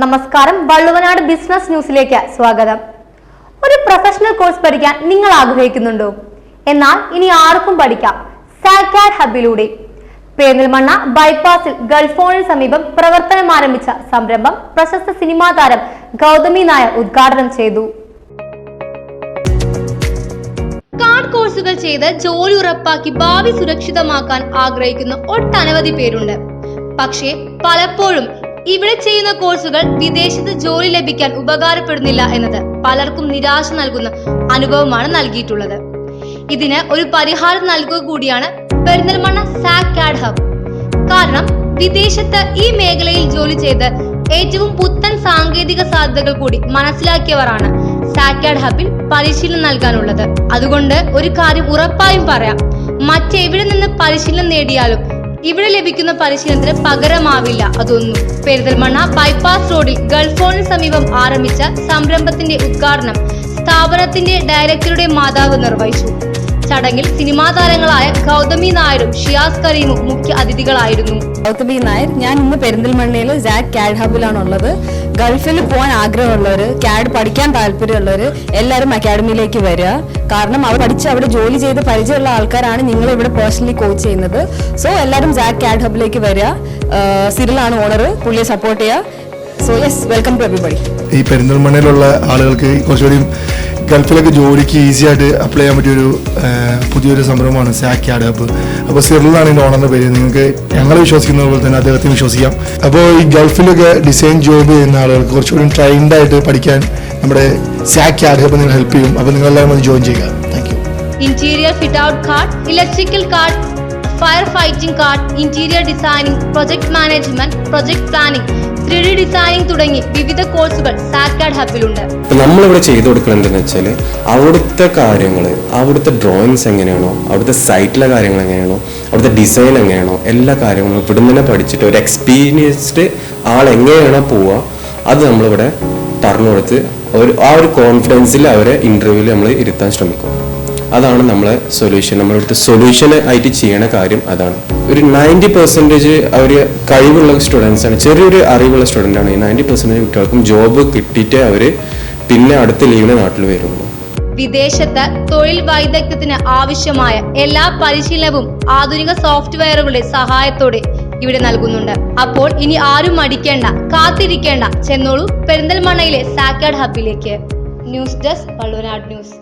നമസ്കാരം വള്ളുവനാട് ബിസിനസ് ന്യൂസിലേക്ക് സ്വാഗതം. ഒരു പ്രൊഫഷണൽ കോഴ്സ് പഠിക്കാൻ നിങ്ങൾ ആഗ്രഹിക്കുന്നുണ്ടോ? എന്നാൽ ഇനി ആർക്കും പഠിക്കാം. സാക്കാഡ് ഹബിലൂടെ പെരിന്തൽമണ്ണ ബൈപ്പാസിൽ ഗൾഫോണിന് സമീപം പ്രവർത്തനം ആരംഭിച്ച സംരംഭം പ്രശസ്ത സിനിമാ താരം ഗൗതമി നായർ ഉദ്ഘാടനം ചെയ്തു. കോഴ്സുകൾ ചെയ്ത് ജോലി ഉറപ്പാക്കി ഭാവി സുരക്ഷിതമാക്കാൻ ആഗ്രഹിക്കുന്ന ഒട്ടനവധി പേരുണ്ട്. പക്ഷേ പലപ്പോഴും ഇവിടെ ചെയ്യുന്ന കോഴ്സുകൾ വിദേശത്ത് ജോലി ലഭിക്കാൻ ഉപകാരപ്പെടുന്നില്ല എന്നത് പലർക്കും നിരാശ നൽകുന്ന അനുഭവമാണ് നൽകിയിട്ടുള്ളത്. ഇതിന് ഒരു പരിഹാരം നൽകുക കൂടിയാണ് പെരിന്തൽമണ്ണ സാക്കാഡ് ഹബ്. കാരണം വിദേശത്ത് ഈ മേഖലയിൽ ജോലി ചെയ്ത് ഏറ്റവും പുത്തൻ സാങ്കേതിക സാധ്യതകൾ കൂടി മനസ്സിലാക്കിയവരാണ് സാക്കാഡ് ഹബിൽ പരിശീലനം നൽകാനുള്ളത്. അതുകൊണ്ട് ഒരു കാര്യം ഉറപ്പായും പറയാം. മറ്റെവിടെ നിന്ന് പരിശീലനം നേടിയാലും ഇവിടെ ലഭിക്കുന്ന പരിശീലനത്തിന് പകരമാവില്ല അതൊന്നും. പെരിന്തൽമണ്ണ ബൈപ്പാസ് റോഡിൽ ഗൾഫോണിന് സമീപം ആരംഭിച്ച സംരംഭത്തിന്റെ ഉദ്ഘാടനം സ്ഥാപനത്തിന്റെ ഡയറക്ടറുടെ മാതാവ് നിർവഹിച്ചു. ചടങ്ങിൽ സിനിമാ താരങ്ങളായ ഗൗതമി നായരും ഷിയാസ് കരീമും മുഖ്യ അതിഥികളായിരുന്നു. ഗൗതമി നായർ ഞാൻ ഇന്ന് പെരിന്തൽമണ്ണയിൽ ജാക്ക് ക്യാഡ് ഹബിലാണ് ഉള്ളത് ഗൾഫിൽ പോകാൻ ആഗ്രഹമുള്ളവർ കാഡ് പഠിക്കാൻ താല്പര്യമുള്ളവർ എല്ലാവരും അക്കാഡമിയിലേക്ക് വരിക. കാരണം അവർ പഠിച്ച് അവിടെ ജോലി ചെയ്ത് പരിചയമുള്ള ആൾക്കാരാണ് നിങ്ങൾ ഇവിടെ പേഴ്സണലി കോച്ച് ചെയ്യുന്നത്. സോ എല്ലാവരും ജാക്ക് ക്യാഡ് ഹബിലേക്ക് വരിക. സിരിലാണ് സിറിലാണ് ഓണർ പുള്ളിയെ സപ്പോർട്ട് ചെയ്യുക. So yes welcome to everybody ഈ പെരിന്തൽമണ്ണയിലുള്ള ആളുകൾക്ക് കുറച്ചുകൂടി ഗൾഫിലൊക്കെ ജോലിക്ക് ഈസി ആയിട്ട് അപ്ലൈ ചെയ്യാൻ പറ്റിയൊരു പുതിയൊരു സംരംഭമാണ് സാക്യാഡ് ആഡ് ആപ്പ് അപ്പോൾ സിറിലാണ് ഇതിന്റെ ഓണറിന്റെ പേര്. നിങ്ങൾക്ക് ഞങ്ങൾ വിശ്വസിക്കുന്ന പോലെ തന്നെ അദ്ദേഹത്തെ വിശ്വസിക്കാം. അപ്പോൾ ഈ ഗൾഫിലൊക്കെ ഡിസൈൻ ജോബ് ചെയ്യുന്ന ആളുകൾക്ക് കുറച്ചുകൂടി ട്രെയിൻഡ് ആയിട്ട് പഠിക്കാൻ നമ്മുടെ സാക്യാഡ് ആഡ് ആപ്പ് നിങ്ങൾ ഹെൽപ്പ് ചെയ്യും. അപ്പോൾ നിങ്ങളെല്ലാവരും ജോയിൻ ചെയ്യുക. Thank you interior fit out card electrical card fire fighting card interior designing project management project planning three D designing തുടങ്ങി വിവിധ കോഴ്സുകൾ സാക്കാഡ് ഹബിലുണ്ട് നമ്മളിവിടെ ചെയ്തു കൊടുക്കുന്നത് എന്തെന്ന് വെച്ചാൽ അവിടുത്തെ കാര്യങ്ങൾ അവിടുത്തെ ഡ്രോയിങ്സ് എങ്ങനെയാണോ അവിടുത്തെ സൈറ്റിലെ കാര്യങ്ങൾ എങ്ങനെയാണോ അവിടുത്തെ ഡിസൈൻ എങ്ങനെയാണോ എല്ലാ കാര്യങ്ങളും ഇവിടെ നിന്ന് പഠിച്ചിട്ട് ഒരു എക്സ്പീരിയൻസ്ഡ് ആൾ എങ്ങനെയാണോ പോവുക അത് നമ്മളിവിടെ പറഞ്ഞു കൊടുത്ത് ഒരു ആ ഒരു കോൺഫിഡൻസിൽ അവരെ ഇന്റർവ്യൂവിൽ നമ്മൾ ഇരുത്താൻ ശ്രമിക്കും. അതാണ് നമ്മളെ സൊല്യൂഷൻ നമ്മളടുത്ത് സൊല്യൂഷൻ ആയിട്ട് ചെയ്യണ കാര്യം അതാണ്. ഒരു നയന്റി പെർസെന്റേജ് അവർ കഴിവുള്ള സ്റ്റുഡൻസ് ആണ്. ചെറിയൊരു അറിവുള്ള സ്റ്റുഡന്റ് ആണ്. ഈ നയന്റി പെർസെന്റേജ് കുട്ടികൾക്കും ജോബ് കിട്ടിയിട്ട് അവർ പിന്നെ അടുത്ത ലീവിന് നാട്ടിൽ വരുള്ളൂ. വിദേശത്ത് തൊഴിൽ വൈദഗ്ധ്യത്തിന് ആവശ്യമായ എല്ലാ പരിശീലനവും ആധുനിക സോഫ്റ്റ്വെയറുകളുടെ സഹായത്തോടെ ഇവിടെ നൽകുന്നുണ്ട്. അപ്പോൾ ഇനി ആരും മടിക്കേണ്ട കാത്തിരിക്കേണ്ട. ചെന്നോളൂ പെരിന്തൽമണ്ണയിലെ സാക്കാഡ് ഹബിലേക്ക് ന്യൂസ് ഡെസ്ക് വള്ളുവനാട് ന്യൂസ്.